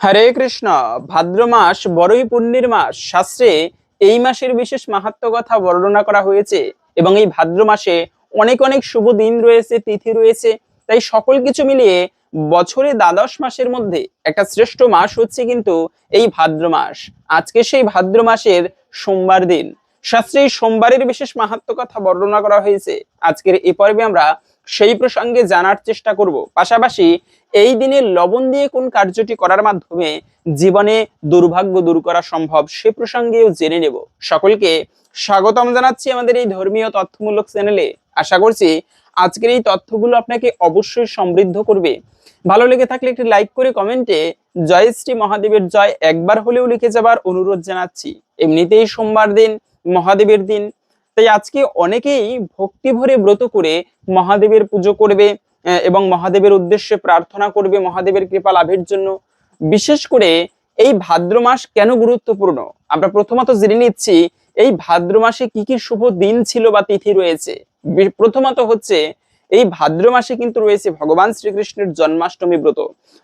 হরে কৃষ্ণ, ভাদ্র মাস বড়ই পুণ্যের মাস, শাস্ত্রে এই মাসের বিশেষ মাহাত্ম কথা বর্ণনা করা হয়েছে এবং এই ভাদ্র মাসে অনেক অনেক শুভ দিন রয়েছে, তিথি রয়েছে। তাই সকল কিছু মিলিয়ে বছরে দ্বাদশ মাসের মধ্যে একটা শ্রেষ্ঠ মাস হচ্ছে কিন্তু এই ভাদ্র মাস। আজকে সেই ভাদ্র মাসের সোমবার দিন। শাস্ত্রে সোমবারের বিশেষ মাহাত্ম কথা বর্ণনা করা হয়েছে। আজকের এই পর্বে আমরা সেই প্রসঙ্গে জানার চেষ্টা করব। পাশাপাশি এই দিনে লবণ দিয়ে কোন কার্যটি করার মাধ্যমে জীবনে দুর্ভাগ্য দূর করা সম্ভব সে প্রসঙ্গেও জেনে নেব। সকলকে স্বাগতম জানাচ্ছি আমাদের এই ধর্মীয় তথ্যমূলক চ্যানেলে। আশা করছি আজকের এই তথ্যগুলো আপনাকে অবশ্যই সমৃদ্ধ করবে। ভালো লেগে থাকলে একটি লাইক করে কমেন্টে জয় শ্রী মহাদেবের জয় একবার হলেও লিখে যাবার অনুরোধ জানাচ্ছি। এমনিতেই সোমবার দিন, মহাদেবের দিন তাই আজকে অনেকেই ভক্তি ভরে ব্রত করে মহাদেবের পুজো করবে এবং মহাদেবের উদ্দেশ্যে প্রার্থনা করবে মহাদেবের কৃপা লাভের জন্য। বিশেষ করে এই ভাদ্র মাস কেন গুরুত্বপূর্ণ? আমরা প্রথমত জেনে নিচ্ছি, এই ভাদ্র মাসে কি কি শুভ দিন ছিল বা তিথি রয়েছে। প্রথমত হচ্ছে, এই ভাদ্র মাসে কিন্তু রয়েছে ভগবান শ্রীকৃষ্ণের জন্মাষ্টমী ব্রত।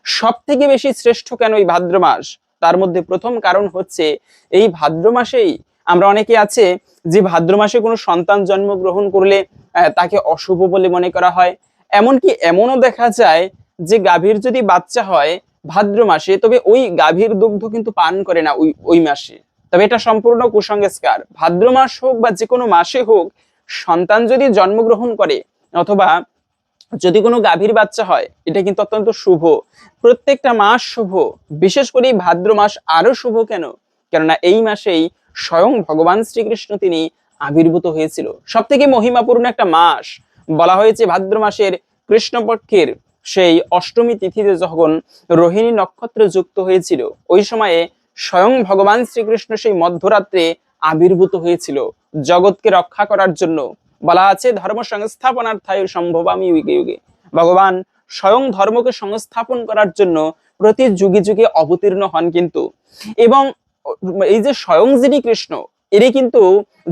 সব থেকে বেশি শ্রেষ্ঠ কেন এই ভাদ্র মাস? তার মধ্যে প্রথম কারণ হচ্ছে, এই ভাদ্র মাসেই আমরা অনেকে আছে যে ভাদ্র মাসে কোনো সন্তান জন্মগ্রহণ করলে তাকে অশুভ বলে মনে করা হয়। এমনকি এমনও দেখা যায় যে গাভীর যদি বাচ্চা হয় ভাদ্র মাসে, তবে ওই গাভীর দুগ্ধ কিন্তু পান করে না ওই ওই মাসে। তবে এটা সম্পূর্ণ কুসংস্কার। ভাদ্র মাস হোক বা যে কোনো মাসে হোক, সন্তান যদি জন্মগ্রহণ করে অথবা যদি কোনো গাভীর বাচ্চা হয়, এটা কিন্তু অত্যন্ত শুভ। প্রত্যেকটা মাস শুভ। বিশেষ করে ভাদ্র মাস আরও শুভ কেন? কেননা এই মাসেই স্বয়ং ভগবান শ্রীকৃষ্ণ তিনি আবির্ভূত হয়েছিল। সব থেকে মহিমাপূর্ণ একটা মাস বলা হয়েছে ভাদ্র মাসের কৃষ্ণপক্ষের সেই অষ্টমী তিথিতে যখন রোহিণী নক্ষত্র যুক্ত হয়েছিল, ওই সময়ে স্বয়ং ভগবান শ্রীকৃষ্ণ সেই মধ্যরাত্রে আবির্ভূত হয়েছিল। জগৎকে রক্ষা করার জন্য বলা আছে ধর্ম সংস্থাপনার্থায় সম্ভব আমি যুগে ভগবান স্বয়ং ধর্মকে সংস্থাপন করার জন্য প্রতি যুগে যুগে অবতীর্ণ হন কিন্তু। এবং এই যে স্বয়ং যিনি কৃষ্ণ, এরই কিন্তু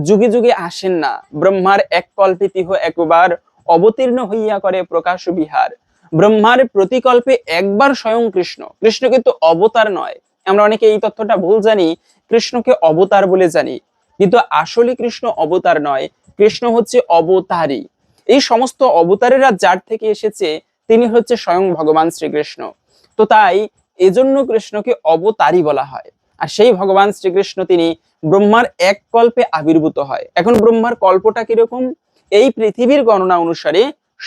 যুগে যুগে আসেন না। ব্রহ্মার এক কল্পে তিহ একবার অবতীর্ণ হইয়া করে প্রকাশ বিহার। ব্রহ্মার প্রতিকল্পে একবার স্বয়ং কৃষ্ণ। কৃষ্ণ কিন্তু অবতার নয়। আমরা অনেকে এই তথ্যটা ভুল জানি, কৃষ্ণকে অবতার বলে জানি। কিন্তু আসলে কৃষ্ণ অবতার নয়, কৃষ্ণ হচ্ছে অবতারী। এই সমস্ত অবতারেরা যার থেকে এসেছে, তিনি হচ্ছে স্বয়ং ভগবান শ্রীকৃষ্ণ। তো তাই এজন্য কৃষ্ণকে অবতারী বলা হয়। আর সেই ভগবান শ্রীকৃষ্ণ তিনি ব্রহ্মার এক কল্পে আবির্ভূত হয়। এখন ব্রহ্মার কল্পটা কীরকম? এই পৃথিবীর গণনা অনুসারে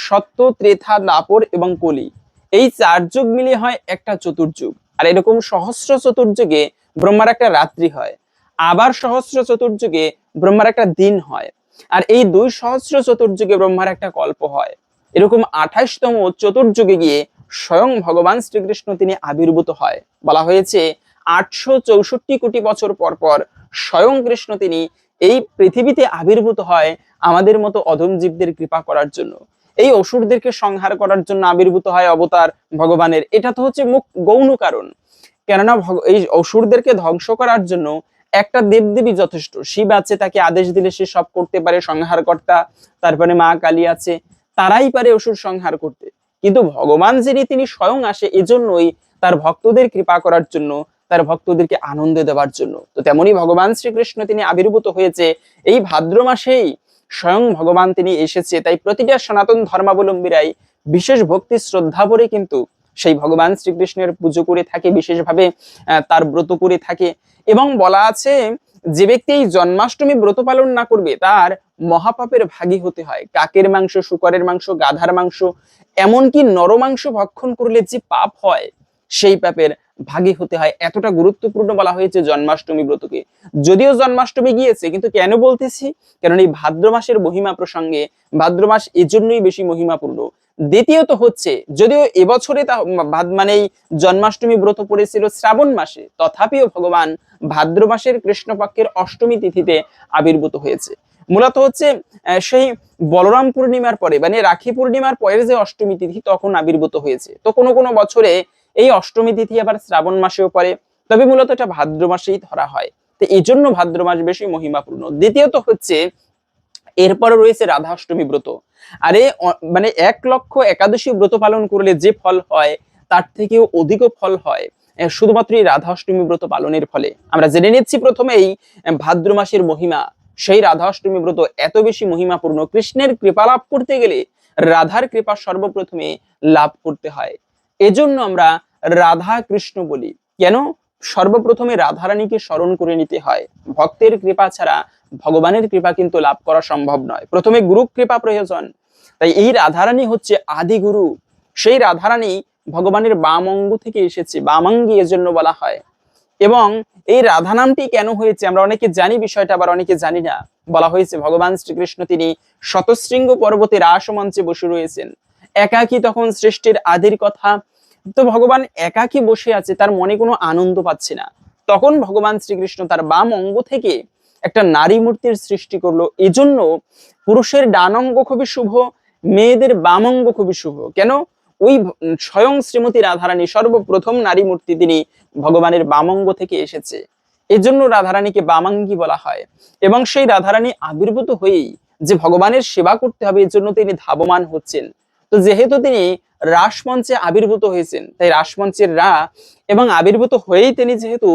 সত্য, ত্রেথা, দাপর এবং কলি, এই চার যুগ মিলিয়ে হয় একটা চতুর্যুগ। আর এরকম সহস্র চতুর্যুগে ব্রহ্মার একটা রাত্রি হয়, আবার সহস্র চতুর্যুগে ব্রহ্মার একটা দিন হয়, আর এই দুই সহস্র চতুর্যুগে ব্রহ্মার একটা কল্প হয়। এরকম আঠাশতম চতুর্যুগে গিয়ে স্বয়ং ভগবান শ্রীকৃষ্ণ তিনি আবির্ভূত হয়। বলা হয়েছে আটশো চৌষট্টি কোটি বছর পর পর স্বয়ং কৃষ্ণ তিনি এই পৃথিবীতে আবির্ভূত হয় আমাদের মতো অধম জীবদের কৃপা করার জন্য। এই অসুরদেরকে সংহার করার জন্য আবির্ভূত হয় অবতার ভগবানের। এটা তো হচ্ছে মুখ গৌণ কারণ। কেননা এই অসুরদেরকে ধ্বংস করার জন্য একটা দেবদেবী যথেষ্ট। শিব আছে, তাকে আদেশ দিলে সে সব করতে পারে সংহার কর্তা তারপরে মা কালী আছে, তারাই পারে অসুর সংহার করতে। কিন্তু ভগবান যিনি, তিনি স্বয়ং আসে, এজন্যই তার ভক্তদের কৃপা করার জন্য তার ভক্তদেরকে আনন্দ দেওয়ার জন্য। তো তেমনি ভগবান শ্রীকৃষ্ণ তিনি আবির্ভূত হয়েছে এই ভাদ্র মাসেই স্বয়ং ভগবান তিনি এসেছে। তাই প্রতিটা সনাতন ধর্মাবলম্বীরাই বিশেষ ভক্তি শ্রদ্ধা ভরে কিন্তু সেই ভগবান শ্রীকৃষ্ণের পুজো করে থাকে, বিশেষভাবে তার ব্রত করে থাকে। এবং বলা আছে, যে ব্যক্তি এই জন্মাষ্টমী ব্রত পালন না করবে, তার মহাপাপের ভাগী হতে হয়। কাকের মাংস, শুকরের মাংস, গাধার মাংস, এমনকি নরমাংস ভক্ষণ করলে যে পাপ হয়, সেই পাপের ভাগী হতে হয়। এতটা গুরুত্বপূর্ণ বলা হয়েছে জন্মাষ্টমী ব্রতকে। যদিও জন্মাষ্টমী গিয়েছে কিন্তু কেন বলতেছি? কারণ এই ভাদ্র মাসের মহিমা প্রসঙ্গে ভাদ্র মাস এজন্যই বেশি মহিমাপূর্ণ। দ্বিতীয়ত হচ্ছে যদিও এবছরে তা মানে জন্মাষ্টমী ব্রত পড়েছিল শ্রাবণ মাসে তথাপিও ভগবান ভাদ্র মাসের কৃষ্ণপক্ষের অষ্টমী তিথিতে আবির্ভূত হয়েছে। মূলত হচ্ছে আহ, সেই বলরাম পূর্ণিমার পরে মানে রাখি পূর্ণিমার পরের যে অষ্টমী তিথি তখন আবির্ভূত হয়েছে। তো কোনো কোনো বছরে এই অষ্টমী তিথি আবার শ্রাবণ মাসেও পড়ে, তবে মূলত এটা ভাদ্র মাসেই ধরা হয়। তো এই জন্য ভাদ্র মাস বেশি মহিমাপূর্ণ। দ্বিতীয়ত হচ্ছে এরপরে রয়েছে রাধা অষ্টমী ব্রত। আরে মানে এক লক্ষ একাদশী ব্রত পালন করলে যে ফল হয়, তার থেকেও অধিক ফল হয় শুধুমাত্র এই রাধা অষ্টমী ব্রত পালনের ফলে। আমরা জেনে নিচ্ছি প্রথমেই ভাদ্র মাসের মহিমা। সেই রাধা অষ্টমী ব্রত এত বেশি মহিমাপূর্ণ। কৃষ্ণের কৃপা লাভ করতে গেলে রাধার কৃপা সর্বপ্রথমে লাভ করতে হয়। এজন্য আমরা রাধা কৃষ্ণ বলি, কেন? সর্বপ্রথমে রাধারানীকে স্মরণ করে নিতে হয়। ভক্তের কৃপা ছাড়া ভগবানের কৃপা কিন্তু লাভ করা সম্ভব নয়। প্রথমে গুরু কৃপা প্রয়োজন। তাই এই রাধারানী হচ্ছে আদি গুরু সেই রাধারানী ভগবানের বাম অঙ্গ থেকে এসেছে, বামাঙ্গি এজন্য বলা হয়। এবং এই রাধা নামটি কেন হয়েছে, আমরা অনেকে জানি বিষয়টা, আবার অনেকে জানি না। বলা হয়েছে, ভগবান শ্রীকৃষ্ণ তিনি শতশৃঙ্গ পর্বতে রাসমঞ্চে বসে রয়েছেন। একাকী তখন সৃষ্টির আদির কথা তো ভগবান একাকী বসে আছে, তার মনে কোনো আনন্দ পাচ্ছে না। তখন ভগবান শ্রীকৃষ্ণ তার বাম অঙ্গ থেকে একটা নারী মূর্তির সৃষ্টি করল। এজন্য পুরুষের ডান অঙ্গ খুবই শুভ, মেয়েদের বাম অঙ্গ খুবই শুভ। কেন? ওই স্বয়ং শ্রীমতী রাধারানী সর্বপ্রথম নারী মূর্তি তিনি ভগবানের বামঙ্গ থেকে এসেছে। এজন্য রাধারানীকে বামাঙ্গী বলা হয়। এবং সেই রাধারানী আবির্ভূত হয়েই যে ভগবানের সেবা করতে হবে এর জন্য তিনি ধাবমান হচ্ছেন। তো যেহেতু তিনি রাসমঞ্চে আবির্ভূত হয়েছেন, তাই রাসমঞ্চের রা এবং আবির্ভূত হয়েই তিনি যেহেতু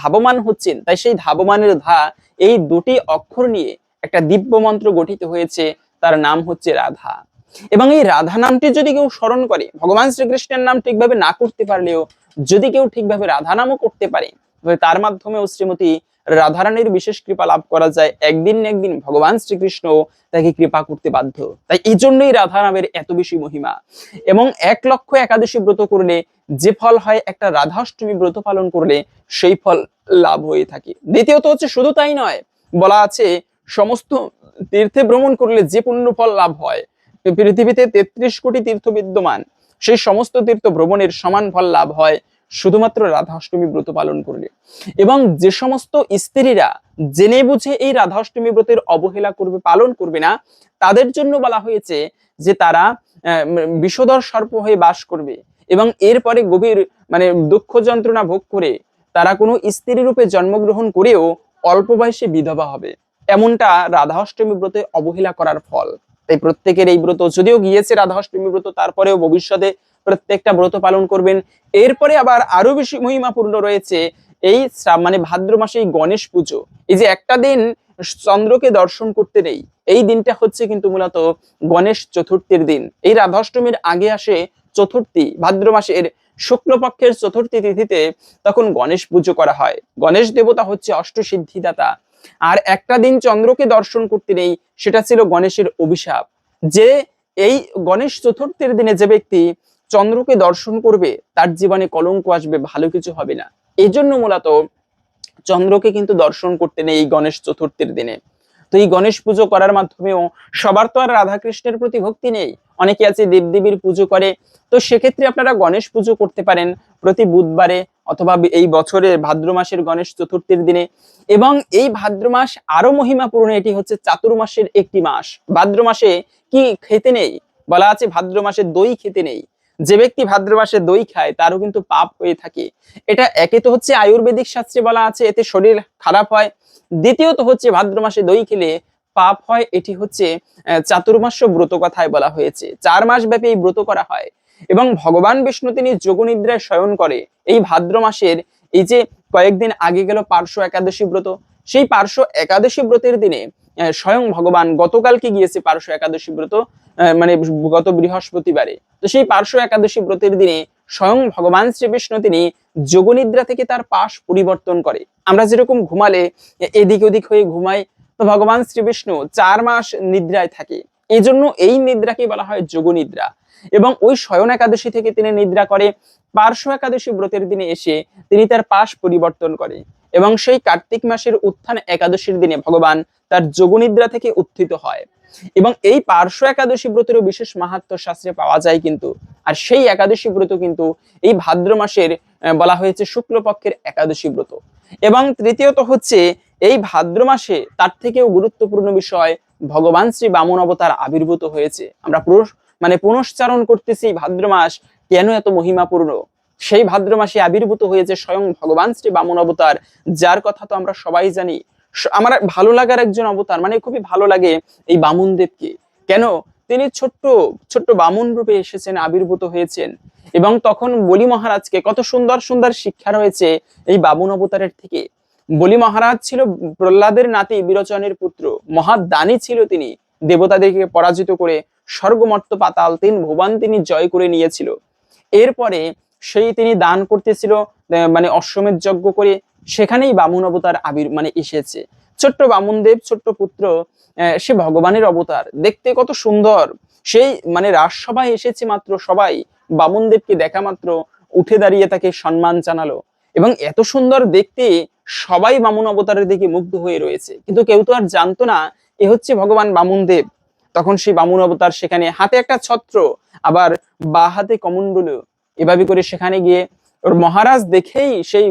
ধাবমান হচ্ছেন, তাই সেই ধাবমানের ধা এই দুটি অক্ষর নিয়ে একটা দিব্য মন্ত্র গঠিত হয়েছে, তার নাম হচ্ছে রাধা। এবং এই রাধা নামটি যদি কেউ স্মরণ করে, ভগবান শ্রীকৃষ্ণের নাম ঠিকভাবে না করতে পারলেও যদি কেউ ঠিকভাবে রাধা নামও করতে পারে তার মাধ্যমেও শ্রীমতী রাধারানীর বিশেষ কৃপা লাভ করা যায়। একদিন না একদিন ভগবান শ্রীকৃষ্ণ তাকে কৃপা করতে বাধ্য। তাই এই জন্যই রাধা নামের এত বেশি মহিমা। এবং এক লক্ষ একাদশী ব্রত করলে, যে ফল হয় একটা রাধাষ্টমী ব্রত পালন করলে, সেই ফল লাভ হয়ে থাকে। দ্বিতীয়ত হচ্ছে শুধু তাই নয়, বলা আছে, সমস্ত তীর্থে ভ্রমণ করলে যে পুণ্য ফল লাভ হয়, পৃথিবীতে তেত্রিশ কোটি তীর্থ বিদ্যমান। সেই সমস্ত তীর্থ ভ্রমণের সমান ফল লাভ হয় শুধুমাত্র রাধাষ্টমী ব্রত পালন করলে। এবং যে সমস্ত স্ত্রীরা জেনে বুঝে এই রাধাষ্টমী ব্রতের অবহেলা করবে, পালন করবে না, তাদের জন্য বলা হয়েছে যে তারা বিষধর সর্প হয়ে বাস করবে এবং এরপরে গভীর মানে দুঃখ যন্ত্রণা ভোগ করে তারা কোনো স্ত্রী রূপে জন্মগ্রহণ করেও অল্প বয়সে বিধবা হবে। এমনটা রাধাষ্টমী ব্রতে অবহেলা করার ফল। তাই প্রত্যেকের এই ব্রত, যদিও গিয়েছে রাধাষ্টমী ব্রত, তারপরেও ভবিষ্যতে প্রত্যেকটা ব্রত পালন করবেন। এরপরে আবার আরও বেশি মহিমাপূর্ণ রয়েছে এই মানে ভাদ্র মাসে এই গণেশ পুজো। এই যে একটা দিন চন্দ্রকে দর্শন করতে নেই, এই দিনটা হচ্ছে কিন্তু মূলত গণেশ চতুর্থীর দিন। এই রাধাষ্টমীর আগে আসে চতুর্থী, ভাদ্র মাসের শুক্লপক্ষের চতুর্থী তিথিতে তখন গণেশ পুজো করা হয়। গণেশ দেবতা হচ্ছে অষ্টসিদ্ধিদাতা। আর একটা দিন চন্দ্রকে দর্শন করতে নেই, সেটা ছিল গণেশের অভিশাপ। যে এই গণেশ চতুর্থীর দিনে যে ব্যক্তি চন্দ্রকে দর্শন করবে, তার জীবনে কলঙ্ক আসবে, ভালো কিছু হবে না। এই জন্য মূলত চন্দ্রকে কিন্তু দর্শন করতে নেই এই গণেশ চতুর্থীর দিনে। তো এই গণেশ পুজো করার মাধ্যমেও সবার তো আর রাধাকৃষ্ণের প্রতি ভক্তি নেই। অনেকে আছে দেবদেবীর পুজো করে। তো সেক্ষেত্রে আপনারা গণেশ পুজো করতে পারেন প্রতি বুধবারে অথবা এই বছরের ভাদ্র মাসের গণেশ চতুর্থীর দিনে। এবং এই ভাদ্র মাস আরও মহিমাপূর্ণ এটি হচ্ছে চাতুর্মাসের একটি মাস। ভাদ্র মাসে কি খেতে নেই? বলা আছে ভাদ্র মাসে দই খেতে নেই। যে ব্যক্তি ভাদ্র মাসে দই খায়, তারও কিন্তু পাপ হয়ে থাকে। এটা একে তো হচ্ছে আয়ুর্বেদিক শাস্ত্রে বলা আছে, এতে শরীর খারাপ হয়। দ্বিতীয়ত হচ্ছে ভাদ্র মাসে দই খেলে পাপ হয়, এটি হচ্ছে চাতুর্মাস্য ব্রত কথায় বলা হয়েছে। চার মাস ব্যাপী এই ব্রত করা হয় এবং ভগবান বিষ্ণু তিনি যোগনিদ্রায় শয়ন করে। এই ভাদ্র মাসের এই যে কয়েকদিন আগে গেল পার্শ্ব একাদশী ব্রত। সেই পার্শ্ব একাদশী ব্রতের দিনে স্বয়ং ভগবান গতকালকে গিয়েছে পার্শ্ব একাদশী ব্রত মানে গত বৃহস্পতিবারে। তো সেই পার্শ্ব একাদশী ব্রতের দিনে স্বয়ং ভগবান শ্রীকৃষ্ণ তিনি যোগনিদ্রা থেকে তার পাশ পরিবর্তন করে। আমরা যেরকম ঘুমালে এদিক ওদিক হয়ে ঘুমাই, তো ভগবান শ্রীবিষ্ণু চার মাস নিদ্রায় থাকে। এই জন্য এই নিদ্রাকে বলা হয় যোগনিদ্রা। এবং ওই শয়ন একাদশী থেকে তিনি নিদ্রা করে, পার্শ্ব একাদশী ব্রতের দিনে এসে তিনি তার পাশ পরিবর্তন করে এবং সেই কার্তিক মাসের উত্থান একাদশীর দিনে ভগবান তার যোগনিদ্রা থেকে উত্থিত হয়। এবং এই পার্শ্ব একাদশী ব্রতেরও বিশেষ মাহাত্ম শাস্ত্রে পাওয়া যায় কিন্তু, আর সেই একাদশী ব্রত কিন্তু এই ভাদ্র মাসের বলা হয়েছে শুক্লপক্ষের একাদশী ব্রত। এবং তৃতীয়ত হচ্ছে, এই ভাদ্র মাসে তার থেকেও গুরুত্বপূর্ণ বিষয় ভগবান শ্রী বামন অবতার আবির্ভূত হয়েছে। আমরা মানে পুনশ্চারণ করতেছি ভাদ্র মাস কেন এত মহিমাপূর্ণ? সেই ভাদ্র মাসে আবির্ভূত হয়েছে স্বয়ং ভগবান শ্রী বামন অবতার, যার কথা তো আমরা সবাই জানি। আমার ভালো লাগার একজন অবতার মানে খুবই ভালো লাগে এই বামন দেবকে। কেন? তিনি ছোট্ট ছোট্ট বামুন রূপে এসেছেন, আবির্ভূত হয়েছেন। এবং তখন বলি মহারাজকে কত সুন্দর সুন্দর শিক্ষা রয়েছে এই বামুন অবতারের থেকে। বলি মহারাজ ছিল প্রহ্লাদের নাতি বিরোচনের পুত্র, মহাদানী ছিল তিনি। দেবতাদেরকে পরাজিত করে স্বর্গমর্ত পাতাল তিন ভুবন তিনি জয় করে নিয়েছিল। এরপরে সেই তিনি দান করতেছিল মানে অশ্বমেধ যজ্ঞ করে। সেখানেই বামুন অবতার আবির মানে এসেছে। ছোট্ট বামুনদেব, ছোট্ট পুত্র সে ভগবানের অবতার। দেখতে কত সুন্দর। সেই মানে রাজসভায় এসেছে মাত্র সবাই। বামুনদেবকে দেখা মাত্র, উঠে দাঁড়িয়ে তাকে সম্মান জানালো। এবং এত সুন্দর দেখতে, সবাই বামুন অবতারের দিকে মুগ্ধ হয়ে রয়েছে। কিন্তু কেউ তো আর জানতো না, এ হচ্ছে ভগবান বামুন দেব তখন সেই বামুন অবতার সেখানে হাতে একটা ছত্র, আবার বা হাতে কমণ্ডল। এভাবে করে সেখানে গিয়ে ওর মহারাজ দেখেই, সেই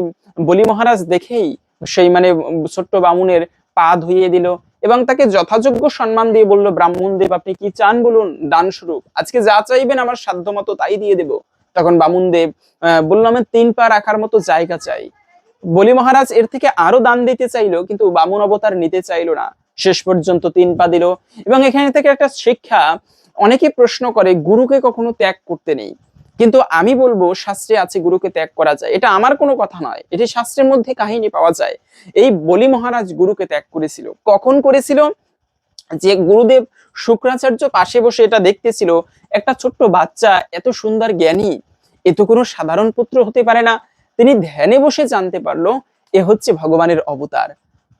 বলি মহারাজ দেখেই সেই মানে ছোট্ট বামুনের পা ধুইয়ে দিল এবং তাকে যথাযোগ্য সম্মান দিয়ে বলল, ব্রাহ্মণ দেব, আপনি কি চান বলুন? দান স্বরূপ আজকে যা চাইবেন আমার সাধ্য মতো তাই দিয়ে দেব। তখন বামুন দেব বলল, আমি তিন পা রাখার মতো জায়গা চাই। বলি মহারাজ এর থেকে আরও দান দিতে চাইলো, কিন্তু বামুন অবতার নিতে চাইলো না। শেষ পর্যন্ত তিন পা দিল। এবং এখানে থেকে একটা শিক্ষা অনেকে প্রশ্ন করে, গুরুকে কখনো ত্যাগ করতে নেই। কিন্তু আমি বলব, শাস্ত্রে আছে, গুরুকে ত্যাগ করা যায়। এটা আমার কোনো কথা নয়। এটি শাস্ত্রের মধ্যে কাহিনী পাওয়া যায়। এই বলি মহারাজ গুরুকে ত্যাগ করেছিল। কখন করেছিল? যে গুরুদেব শুক্রাচার্য পাশে বসে এটা দেখতেছিল, একটা ছোট্ট বাচ্চা, এত সুন্দর জ্ঞানী, এ তো কোনো সাধারণ পুত্র হতে পারে না। তিনি ধ্যানে বসে জানতে পারল, এ হচ্ছে ভগবানের অবতার।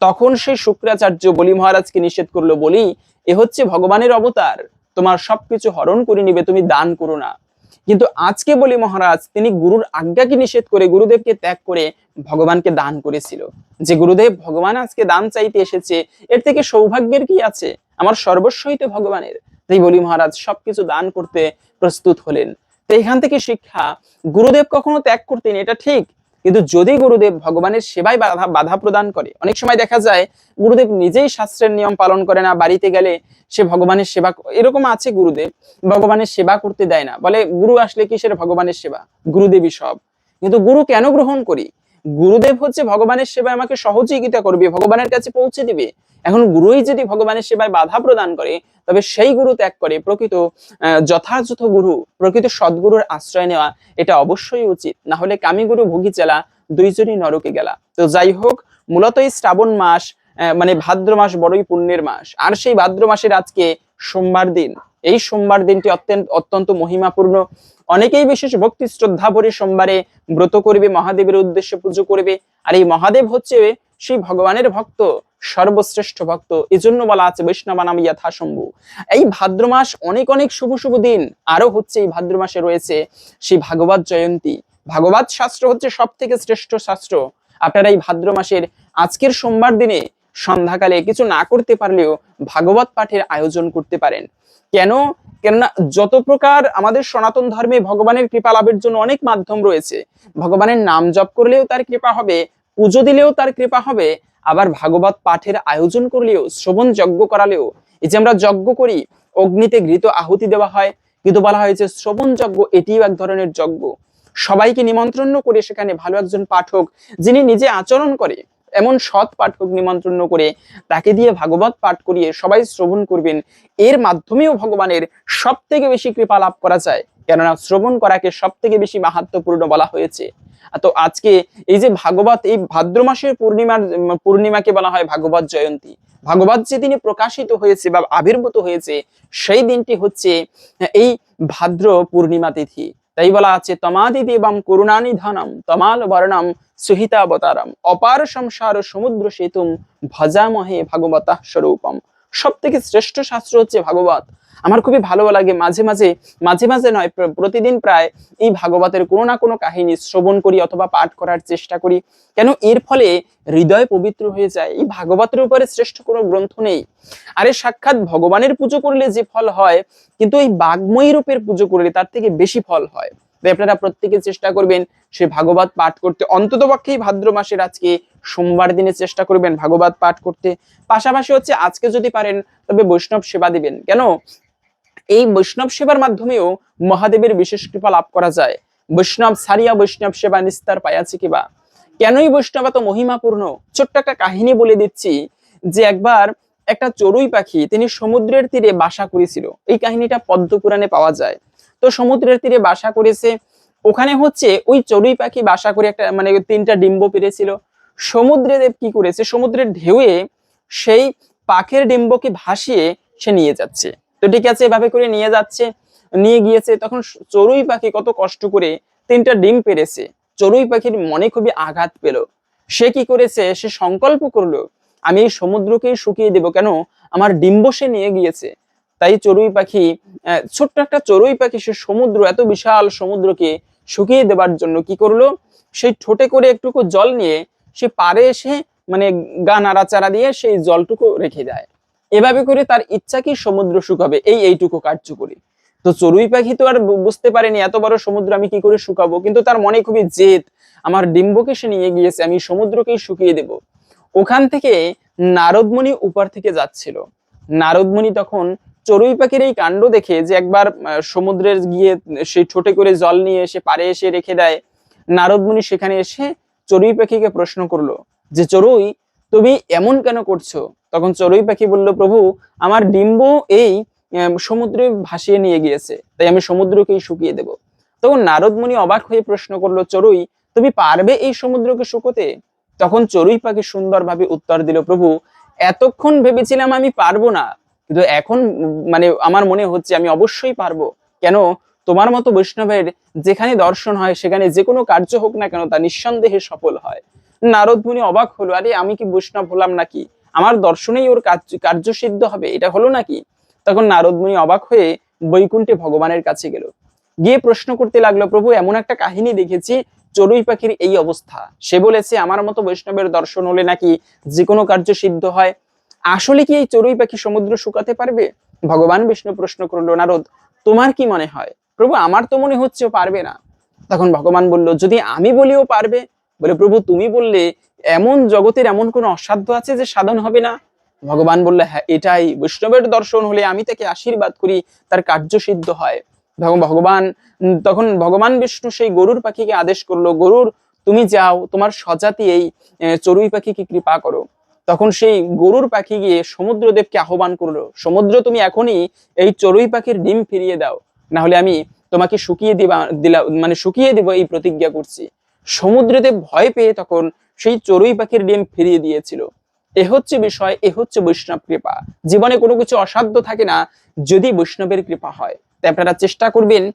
তখন সেই শুক্রাচার্য বলি মহারাজকে নিষেধ করল বলি, এ হচ্ছে ভগবানের অবতার, তোমার সবকিছু হরণ করে নিবে, তুমি দান করো না। কিন্তু আজকে বলি মহারাজ, তিনি গুরুর আজ্ঞাকে নিষেধ করে, গুরুদেবকে ত্যাগ করে ভগবানকে দান করেছিল। যে গুরুদেব ভগবান আজকে দান চাইতে এসেছে, এর থেকে সৌভাগ্যের কি আছে? আমার সর্বস্বই তো ভগবানের। তাই বলি মহারাজ, সবকিছু দান করতে প্রস্তুত হলেন। তো এখান থেকে শিক্ষা, গুরুদেব কখনো ত্যাগ করতেন, এটা ঠিক কিন্তু যদি গুরুদেব ভগবানের সেবায় বাধা বাধা প্রদান করে, অনেক সময় দেখা যায় গুরুদেব নিজেই শাস্ত্রের নিয়ম পালন করে না, বাড়িতে গেলে সে ভগবানের সেবা এরকম আছে গুরুদেব, ভগবানের সেবা করতে দেয় না। বলে গুরু আসলে কিসের ভগবানের সেবা? গুরুদেবই সব। কিন্তু গুরু কেন গ্রহণ করি? গুরুদেব হচ্ছে ভগবানের সেবায় আমাকে সহযোগিতা করবে, ভগবানের কাছে পৌঁছে দিবে। এখন গুরুই যদি ভগবানের সেবায় বাধা প্রদান করে, তবে সেই গুরু ত্যাগ করে প্রকৃত যথাযথ গুরু, প্রকৃত সদ্গুরুর আশ্রয় নেওয়া, এটা অবশ্যই উচিত। না হলে কামি গুরু ভোগী চেলা দুইজনই নরকে গেলা। তো যাই হোক, মূলত এই শ্রাবণ মাস মানে ভাদ্র মাস বড়ই পুণ্যের মাস। আর সেই ভাদ্র মাসের আজকে সোমবার দিন। এই সোমবার দিনটি অত্যন্ত অত্যন্ত মহিমাপূর্ণ। অনেকেই বিশেষ ভক্তি শ্রদ্ধা ভরে সোমবারে ব্রত করবে, মহাদেবের উদ্দেশ্যে পুজো করবে। আর এই মহাদেব হচ্ছে সেই ভগবানের ভক্ত, সর্বশ্রেষ্ঠ ভক্ত। এজন্য বলা আছে বৈষ্ণবানাম যথাশম্ভু এই ভাদ্র মাস অনেক অনেক শুভ শুভ দিন। আরও হচ্ছে এই ভাদ্র মাসে রয়েছে সেই ভাগবত জয়ন্তী। ভাগবত শাস্ত্র হচ্ছে সব থেকে শ্রেষ্ঠ শাস্ত্র। আপনারা এই ভাদ্র মাসের আজকের সোমবার দিনে সন্ধ্যাকালে কিছু না করতে পারলেও ভাগবত পাঠের আয়োজন করতে পারেন। কেন? কেননা যত প্রকার আমাদের সনাতন ধর্মে ভগবানের কৃপা লাভের জন্য অনেক মাধ্যম রয়েছে, ভগবানের নাম জপ করলেও তার কৃপা হবে, পুজো দিলেও তার কৃপা হবে, আবার ভাগবত পাঠের আয়োজন করলেও, শ্রবণ যজ্ঞ করালেও, এই যে আমরা যজ্ঞ করি, অগ্নিতে ঘৃত আহুতি দেওয়া হয়, কিন্তু বলা হয়েছে শ্রবণ যজ্ঞ এটিও এক ধরনের যজ্ঞ। সবাইকে নিমন্ত্রণ করে সেখানে ভালো একজন পাঠক, যিনি নিজে আচরণ করে এমন সৎ পাঠক নিমন্ত্রণ করে তাকে দিয়ে ভাগবত পাঠ করিয়ে সবাই শ্রবণ করবেন। এর মাধ্যমেও ভগবানের সব থেকে বেশি কৃপা লাভ করা যায়। কেননা শ্রবণ করাকে সব থেকে বেশি মাহাত্মপূর্ণ বলা হয়েছে। তো আজকে এই যে ভাগবত, এই ভাদ্র মাসের পূর্ণিমার, পূর্ণিমাকে বলা হয় ভাগবত জয়ন্তী। ভাগবত যে দিনে প্রকাশিত হয়েছে বা আবির্ভূত হয়েছে, সেই দিনটি হচ্ছে এই ভাদ্র পূর্ণিমা তিথি। তাই বলা আছে, তমাদি দেবাম করুণানি ধনম, তমাল বর্ণম সুহিতাবতারম, অপার সংসার সমুদ্র সেতুম ভজামহে ভাগবতা স্বরূপম। সব থেকে শ্রেষ্ঠ শাস্ত্র হচ্ছে ভাগবত। আমার খুবই ভালো লাগে। মাঝে মাঝে মাঝে মাঝে নয় প্রতিদিন প্রায় এই ভাগবতের কোনো না কোনো কাহিনী শ্রবণ করি অথবা পাঠ করার চেষ্টা করি। কেন? এর ফলে হৃদয় পবিত্র হয়ে যায়। এই ভাগবতের উপরে শ্রেষ্ঠ কোনো গ্রন্থ নেই। আরে সাক্ষাৎ ভগবানের পুজো করলে যে ফল হয়, কিন্তু এই বাগ্ময়ী রূপের পুজো করলে তার থেকে বেশি ফল হয়। তাই আপনারা প্রত্যেকে চেষ্টা করবেন সে ভাগবত পাঠ করতে। অন্তত পক্ষেই ভাদ্র মাসের আজকে সোমবার দিনে চেষ্টা করবেন ভাগবত পাঠ করতে। পাশাপাশি হচ্ছে আজকে যদি পারেন, তবে বৈষ্ণব সেবা দিবেন। কেন? এই বৈষ্ণব সেবার মাধ্যমেও মহাদেবের বিশেষ কৃপা লাভ করা যায়। বৈষ্ণব সারিয়া বৈষ্ণব সেবা নিস্তার পায়াছে কিবা কেনই বৈষ্ণব এত মহিমাপূর্ণ? ছোট্ট একটা কাহিনী বলে দিচ্ছি যে একবার একটা চড়ুই পাখি তিনি সমুদ্রের তীরে বাসা করেছিল। এই কাহিনীটা পদ্মপুরাণে পাওয়া যায়। তো সমুদ্রের তীরে বাসা করেছে, ওখানে হচ্ছে ওই চড়ুই পাখি বাসা করে একটা মানে তিনটা ডিম্ব পেরেছিল। সমুদ্রে দেব কি করেছে? সমুদ্রের ঢেউয়ে সেই পাখের ডিম্বকে ভাসিয়ে সে নিয়ে যাচ্ছে। তো ঠিক আছে, এভাবে করে নিয়ে যাচ্ছে, নিয়ে গিয়েছে। তখন চড়ুই পাখি কত কষ্ট করে তিনটা ডিম পেরেছে। চড়ুই পাখির মনে খুবই আঘাত পেল। সে কি করেছে? সে সংকল্প করল, আমি এই সমুদ্রকেই শুকিয়ে দেব কেন? আমার ডিম্ব সে নিয়ে গিয়েছে। তাই চড়ুই পাখি ছোট্ট একটা চড়ুই পাখি, সে সমুদ্র, এত বিশাল সমুদ্রকে শুকিয়ে দেবার জন্য কি করল? সেই ঠোঁটে করে একটুকু জল নিয়ে সে পারে এসে মানে গা নাড়াচাড়া দিয়ে সেই জলটুকু রেখে দেয়। এভাবে করে তার ইচ্ছা কি সমুদ্র শুকাবে? এই এইটুকু কার্য করি তো চড়ুই পাখি তো আর বুঝতে পারেনি, এত বড় সমুদ্র আমি কি করে শুকাবো? কিন্তু তার মনে খুবই জেদ। আমার ডিম্বকে সে নিয়ে গিয়েছে, আমি সমুদ্রকেই শুকিয়ে দেব। ওখান থেকে নারদমণি উপর থেকে যাচ্ছিল। নারদমণি তখন চড়ুই পাখির এই কাণ্ড দেখে যে একবার সমুদ্রের গিয়ে সেই ছোটে করে জল নিয়ে এসে পারে এসে রেখে দেয়। নারদমণি সেখানে এসে চড়ুই পাখিকে প্রশ্ন করল যে, চড়ুই তুমি এমন কেন করছ? তখন চড়ুই পাখি বলল, প্রভু, আমার ডিম্ব এই সমুদ্রে ভাসিয়ে নিয়ে গিয়েছে, তাই আমি সমুদ্রকেই শুকিয়ে দেব। তখন নারদমণি অবাক হয়ে প্রশ্ন করল, চড়ুই, তুমি পারবে এই সমুদ্রকে শুকোতে? তখন চড়ুই পাখি সুন্দরভাবে উত্তর দিল, প্রভু, এতক্ষণ ভেবেছিলাম আমি পারব না, কিন্তু এখন মানে আমার মনে হচ্ছে আমি অবশ্যই পারব। কেন? তোমার মতো বৈষ্ণবের যেখানে দর্শন হয়, সেখানে যে কোনো কার্য হোক না কেন, তা নিঃসন্দেহে সফল হয়। নারদ মুনি অবাক হলো, আরে, আমি কি বৈষ্ণব হলাম নাকি? আমার দর্শনেই ওর কার্য কার্য সিদ্ধ হবে, এটা হলো নাকি? তখন নারদ মুনি অবাক হয়ে বৈকুণ্ঠে ভগবানের কাছে গেল। গিয়ে প্রশ্ন করতে লাগল, প্রভু, এমন একটা কাহিনী দেখেছি, চড়ুই পাখির এই অবস্থা। সে বলেছে, আমার মতো বৈষ্ণবের দর্শন হলে নাকি যে কোনো কার্য সিদ্ধ হয়। আসলে কি এই চড়ুই পাখি সমুদ্র শুকাতে পারবে? ভগবান বিষ্ণু প্রশ্ন করল, নারদ, তোমার কি মনে হয়? প্রভু, আমার তো মনে হচ্ছে পারবে না। তখন ভগবান বলল, যদি আমি বলিও পারবে বলে, প্রভু, তুমি বললে এমন জগতের এমন কোন অসাধ্য আছে যে সাধন হবে না? ভগবান বললে হ্যাঁ এটাই। বৈষ্ণবের দর্শন হলে আমি তাকে আশীর্বাদ করি, তার কার্য সিদ্ধ হয়। ভগবান, তখন ভগবান বিষ্ণু সেই গরুর পাখিকে আদেশ করল, গরুর, তুমি যাও, তোমার সজাতি এই চড়ুই পাখিকে কৃপা করো। তখন সেই গরুর পাখি গিয়ে সমুদ্রদেবকে আহ্বান করল, সমুদ্র, তুমি এখনই এই চড়ুই পাখির ডিম ফিরিয়ে দাও। না হলে আমি তোমাকে শুকিয়ে দিবা, দিলা মানে শুকিয়ে দিব এই প্রতিজ্ঞা করছি। সমুদ্রদেব ভয় পেয়ে তখন সেই চড়ুই পাখির ডিম ফিরিয়ে দিয়েছিল। এ হচ্ছে বিষয়, এ হচ্ছে বৈষ্ণব কৃপা। জীবনে কোনো কিছু অসাধ্য থাকে না যদি বৈষ্ণবের কৃপা হয়। তাই আপনারা চেষ্টা করবেন,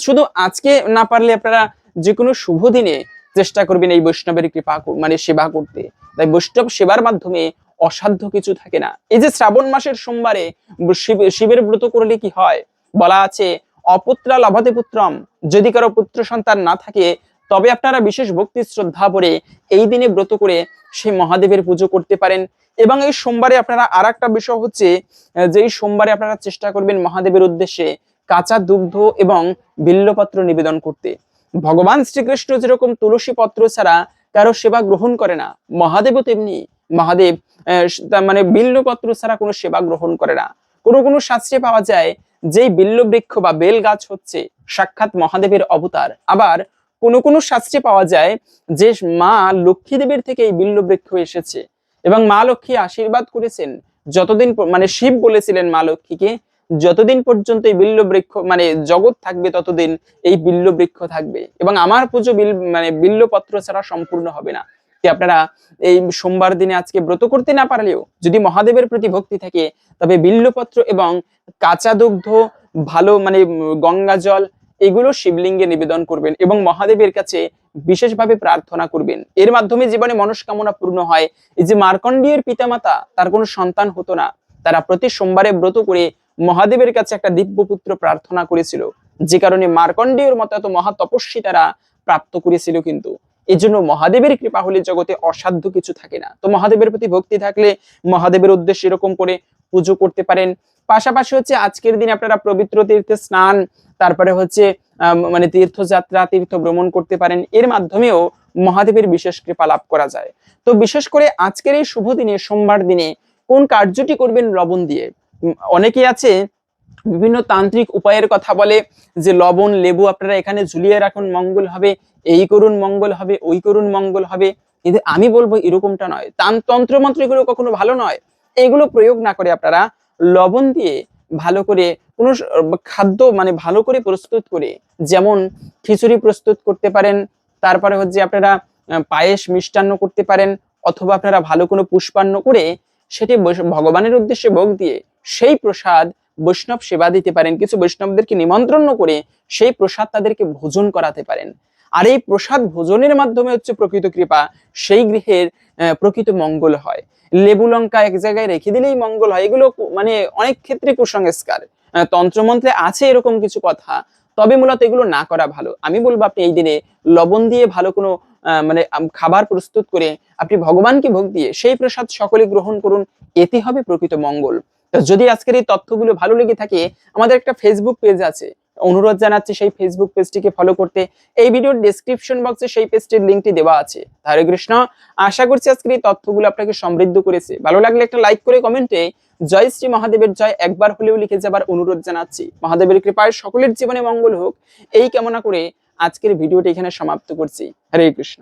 শুধু আজকে না পারলে আপনারা যে কোনো শুভ দিনে চেষ্টা করবেন এই বৈষ্ণবের কৃপা মানে সেবা করতে। তাই বৈষ্ণব সেবার মাধ্যমে অসাধ্য কিছু থাকে না। এই যে শ্রাবণ মাসের সোমবারে শিব- শিবের ব্রত করলে কি হয়? বলা আছে, অপুত্রা লভতে পুত্রম, যদি কারও পুত্র সন্তান না থাকে তবে আপনারা বিশেষ ভক্তি শ্রদ্ধা করে এই দিনে ব্রত করে সেই মহাদেবের পুজো করতে পারেন। এবং এই সোমবারে আপনারা আর একটা বিষয় হচ্ছে যে এই সোমবারে আপনারা চেষ্টা করবেন মহাদেবের উদ্দেশ্যে কাঁচা দুগ্ধ এবং বিল্লপত্র নিবেদন করতে। ভগবান শ্রীকৃষ্ণ যেরকম তুলসী পত্র ছাড়া কারও সেবা গ্রহণ করে না, মহাদেবও তেমনি। মহাদেব মানে বিল্লপত্র ছাড়া কোনো সেবা গ্রহণ করে না। কোনো কোনো শাস্ত্রে পাওয়া যায়, যেই বিল্ল বৃক্ষ বা বেল গাছ হচ্ছে, সাক্ষাৎ মহাদেবের অবতার। আবার কোন কোন শাস্ত্রে পাওয়া যায় যে মা লক্ষ্মী দেবীর থেকে এই বিল্ল বৃক্ষ এসেছে। এবং মা লক্ষ্মী আশীর্বাদ করেছেন। যতদিন মানে শিব বলেছিলেন মা লক্ষ্মীকে, যতদিন পর্যন্ত এই বিল্ল বৃক্ষ মানে জগৎ থাকবে, ততদিন এই বিল্ল বৃক্ষ থাকবে। এবং আমার পুজো বিল মানে বিল্লপত্র ছাড়া সম্পূর্ণ হবে না। আপনারা এই সোমবার দিনে আজকে ব্রত করতে না পারলেও যদি মহাদেবের প্রতি ভক্তি থাকে, তবে বিল্লপত্র এবং কাঁচা দুগ্ধ, ভালো মানে গঙ্গা জল এগুলো শিবলিঙ্গে নিবেদন করবেন এবং মহাদেবের কাছে বিশেষভাবে প্রার্থনা করবেন। এর মাধ্যমে জীবনে মনস্কামনা পূর্ণ হয়। এই যে মার্কণ্ডীয়ের পিতামাতা, তার কোনো সন্তান হতো না। তারা প্রতি সোমবারে ব্রত করে মহাদেবের কাছে একটা দিব্য পুত্র প্রার্থনা করেছিল। যে কারণে মার্কণ্ডেয়র মতো এত মহা তপস্বী তারা প্রাপ্ত করেছিল কিন্তু। এই জন্য মহাদেবের কৃপা হলে জগতে অসাধ্য কিছু থাকে না। তো মহাদেবের প্রতি ভক্তি থাকলে মহাদেবের উদ্দেশ্যে এরকম করে পুজো করতে পারেন। পাশাপাশি হচ্ছে আজকের দিনে আপনারা পবিত্র তীর্থে স্নান তারপরে হচ্ছে মানে তীর্থযাত্রা তীর্থ ভ্রমণ করতে পারেন। এর মাধ্যমেও মহাদেবের বিশেষ কৃপা লাভ করা যায়। তো বিশেষ করে আজকের এই শুভ দিনে সোমবার দিনে কোন কার্যটি করবেন লবণ দিয়ে? উম, অনেকেই আছে বিভিন্ন তান্ত্রিক উপায়ের কথা বলে যে লবণ লেবু আপনারা এখানে ঝুলিয়ে রাখুন মঙ্গল হবে এই করুন মঙ্গল হবে ওই করুন মঙ্গল হবে। কিন্তু আমি বলব এরকমটা নয়। তান তন্ত্র মন্ত্র এগুলো কখনো ভালো নয়। এগুলো প্রয়োগ না করে আপনারা লবণ দিয়ে ভালো করে কোনো খাদ্য মানে ভালো করে প্রস্তুত করে, যেমন খিচুড়ি প্রস্তুত করতে পারেন, তারপরে হচ্ছে আপনারা পায়েস মিষ্টান্ন করতে পারেন, অথবা আপনারা ভালো কোনো পুষ্পান্ন করে সেটি ভগবানের উদ্দেশ্যে ভোগ দিয়ে সেই প্রসাদ বৈষ্ণব সেবা দিতে পারেন। কিছু বৈষ্ণবদেরকে নিমন্ত্রণ করে সেই প্রসাদ তাদেরকে ভোজন করাতে পারেন। আর এই প্রসাদ ভোজনের মাধ্যমে হচ্ছে প্রকৃত কৃপা, সেই গৃহের প্রকৃত মঙ্গল হয়। লেবু লঙ্কা এক জায়গায় রেখে দিলেই মঙ্গল হয়। এগুলো মানে অনেক ক্ষেত্রে কুসংস্কার। তন্ত্রমন্ত্রে আছে এরকম কিছু কথা, তবে মূলত এগুলো না করা ভালো। আমি বলব আপনি এই দিনে লবণ দিয়ে ভালো কোনো মানে খাবার প্রস্তুত করে আপনি ভগবানকে ভোগ দিয়ে সেই প্রসাদ সকলে গ্রহণ করুন, এতে হবে প্রকৃত মঙ্গল। যদি আজকের এই তথ্যগুলো ভালো লেগে থাকে, আমাদের একটা ফেসবুক পেজ আছে। অনুরোধ জানাচ্ছি সেই ফেসবুক পেজটিকে ফলো করতে। এই ভিডিওর ডিসক্রিপশন বক্সে সেই পেজটির লিঙ্কটি দেওয়া আছে। হরে কৃষ্ণ, আশা করছি আজকের এই তথ্যগুলো আপনাকে সমৃদ্ধ করেছে। ভালো লাগলে একটা লাইক করে কমেন্টে জয় শ্রী মহাদেবের জয় একবার হলেও লিখে যাবার অনুরোধ জানাচ্ছি। মহাদেবের কৃপায় সকলের জীবনে মঙ্গল হোক। এই কামনা করে আজকের ভিডিওটি এখানে সমাপ্ত করছি। হরে কৃষ্ণ।